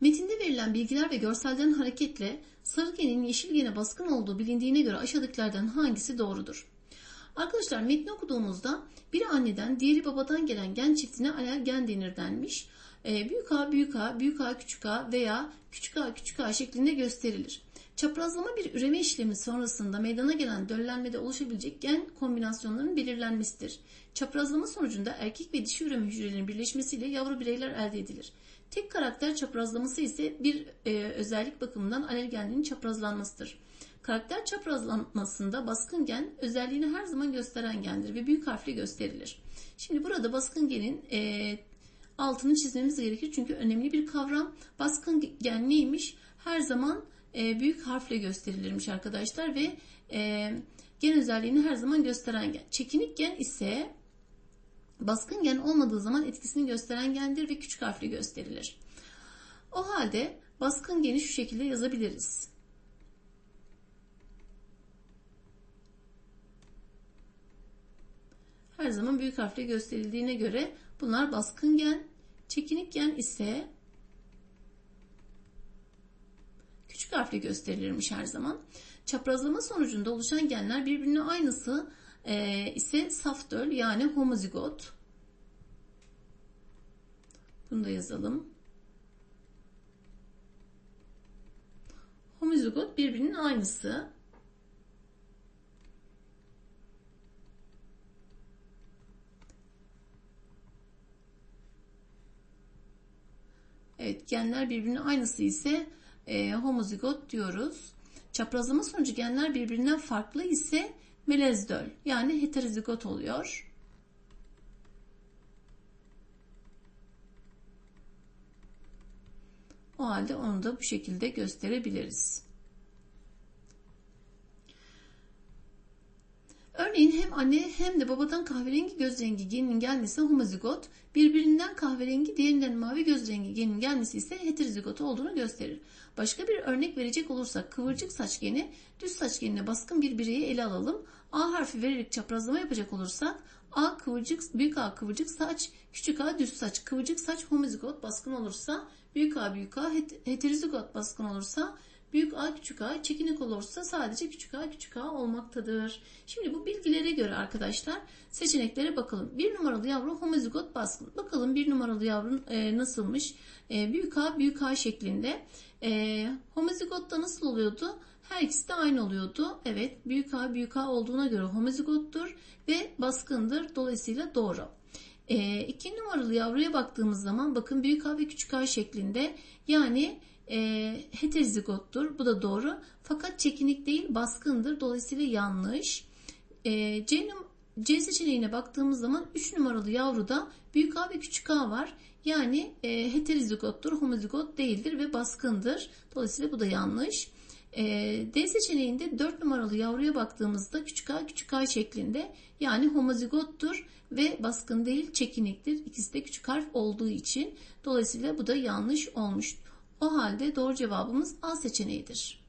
Metinde verilen bilgiler ve görselden hareketle sarı genin yeşil gene baskın olduğu bilindiğine göre aşağıdakilerden hangisi doğrudur? Arkadaşlar metni okuduğumuzda biri anneden diğeri babadan gelen gen çiftine alel gen denir denmiş. Ee, büyük A büyük A, büyük A küçük A veya küçük A küçük A şeklinde gösterilir. Çaprazlama bir üreme işlemi sonrasında meydana gelen döllenmede oluşabilecek gen kombinasyonlarının belirlenmesidir. Çaprazlama sonucunda erkek ve dişi üreme hücrelerinin birleşmesiyle yavru bireyler elde edilir. Tek karakter çaprazlaması ise bir e, özellik bakımından alelgenliğin çaprazlanmasıdır. Karakter çaprazlanmasında baskın gen özelliğini her zaman gösteren gendir ve büyük harfle gösterilir. Şimdi burada baskın genin e, altını çizmemiz gerekir çünkü önemli bir kavram. Baskın gen neymiş? Her zaman e, büyük harfle gösterilirmiş arkadaşlar ve e, gen özelliğini her zaman gösteren gen. Çekinik gen ise baskın gen olmadığı zaman etkisini gösteren gendir ve küçük harfle gösterilir. O halde baskın geni şu şekilde yazabiliriz. Her zaman büyük harfle gösterildiğine göre bunlar baskın gen, çekinik gen ise küçük harfle gösterilirmiş her zaman. Çaprazlama sonucunda oluşan genler birbirine aynısı e, ise saf döl yani homozigot. Bunu da yazalım. Homozigot birbirinin aynısı. Evet genler birbirinin aynısı ise e, homozigot diyoruz. Çaprazlama sonucu genler birbirinden farklı ise melezdöl yani heterozigot oluyor. O halde onu da bu şekilde gösterebiliriz. Örneğin hem anne hem de babadan kahverengi göz rengi geninin gelmesi homozigot, birbirinden kahverengi diğerinden mavi göz rengi geninin gelmesi ise heterozigot olduğunu gösterir. Başka bir örnek verecek olursak kıvırcık saç geni düz saç genine baskın bir bireyi ele alalım. A harfi vererek çaprazlama yapacak olursak A kıvırcık, büyük A kıvırcık saç, küçük A düz saç, kıvırcık saç homozigot baskın olursa büyük A büyük A heterozigot baskın olursa büyük A küçük A çekinik olursa sadece küçük A küçük A olmaktadır. Şimdi bu bilgilere göre arkadaşlar seçeneklere bakalım. Bir numaralı yavru homozigot baskın. Bakalım bir numaralı yavrun e, nasılmış? E, büyük A büyük A şeklinde. E, homozigotta nasıl oluyordu? Her ikisi de aynı oluyordu. Evet büyük A büyük A olduğuna göre homozigottur ve baskındır. Dolayısıyla doğru. E, iki numaralı yavruya baktığımız zaman bakın büyük A ve küçük A şeklinde yani e, heterozigottur. Bu da doğru. Fakat çekinik değil baskındır. Dolayısıyla yanlış. E, C, C seçeneğine baktığımız zaman 3 numaralı yavruda büyük A ve küçük A var. Yani e, heterozigottur, homozigot değildir ve baskındır. Dolayısıyla bu da yanlış. E, D seçeneğinde 4 numaralı yavruya baktığımızda küçük a küçük a şeklinde yani homozigottur ve baskın değil çekiniktir. İkisi de küçük harf olduğu için. Dolayısıyla bu da yanlış olmuş. O halde doğru cevabımız A seçeneğidir.